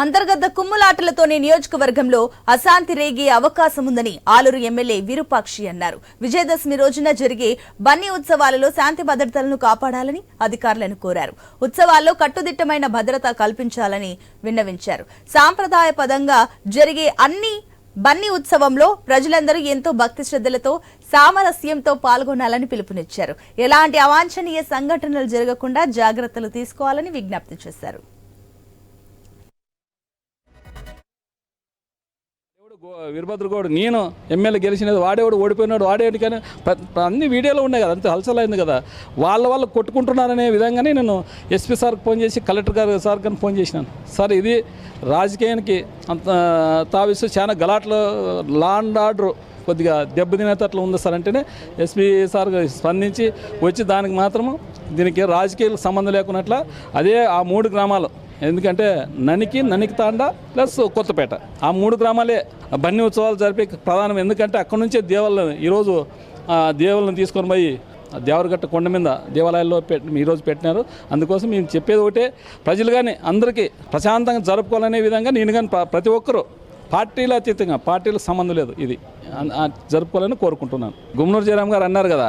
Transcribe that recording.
అంతర్గత కుమ్ములాటలతోనే నియోజకవర్గంలో అశాంతి రేగే అవకాశం ఉందని ఆలూరు ఎమ్మెల్యే విరూపాక్షి అన్నారు. విజయదశమి రోజున జరిగే బన్నీ ఉత్సవాలలో శాంతి భద్రతలను కాపాడాలని అధికారులను కోరారు. ఉత్సవాల్లో కట్టుదిట్టమైన భద్రత కల్పించాలని విన్నవించారు. సాంప్రదాయ పదంగా జరిగే అన్ని బన్నీ ఉత్సవంలో ప్రజలందరూ ఎంతో భక్తి శ్రద్ధలతో సామరస్యంతో పాల్గొనాలని పిలుపునిచ్చారు. ఎలాంటి అవాంఛనీయ సంఘటనలు జరగకుండా జాగ్రత్తలు తీసుకోవాలని విజ్ఞప్తి చేశారు. వీరభద్రగౌడ్ నేను ఎమ్మెల్యే గెలిచినది వాడేవాడు ఓడిపోయినాడు వాడేవాడు కానీ అన్ని వీడియోలో ఉన్నాయి కదా అంత హల్చలైంది కదా. వాళ్ళ వాళ్ళు కొట్టుకుంటున్నారనే విధంగానే నేను ఎస్పీ సార్కి ఫోన్ చేసి కలెక్టర్ గారు సార్ కానీ ఫోన్ చేసినాను. సార్ ఇది రాజకీయానికి అంత తావిస్తూ చాలా గలాట్లు లాండ్ ఆర్డర్ కొద్దిగా దెబ్బతినేటట్లు ఉంది సార్ అంటేనే ఎస్పీ సార్ స్పందించి వచ్చి దానికి మాత్రము దీనికి రాజకీయాలకు సంబంధం లేకున్నట్ల అదే ఆ మూడు గ్రామాలు ఎందుకంటే ననికి ననికి తాండ ప్లస్ కొత్తపేట. ఆ మూడు గ్రామాలే బన్నీ ఉత్సవాలు జరిపే ప్రధానం. ఎందుకంటే అక్కడ నుంచే దేవాలను ఈరోజు దేవులను దేవుళ్ళని తీసుకొని పోయి దేవరగట్ట కొండ మీద దేవాలయాల్లో పెట్ ఈరోజు పెట్టినారు. అందుకోసం మేము చెప్పేది ఒకటే ప్రజలు కానీ అందరికీ ప్రశాంతంగా జరుపుకోవాలనే విధంగా నేను కానీ ప్రతి ఒక్కరూ పార్టీల అతీతంగా పార్టీలకు సంబంధం లేదు ఇది. జరుపుకోవాలని కోరుకుంటున్నాను. గుమ్నూరు జయరామ్ గారు అన్నారు కదా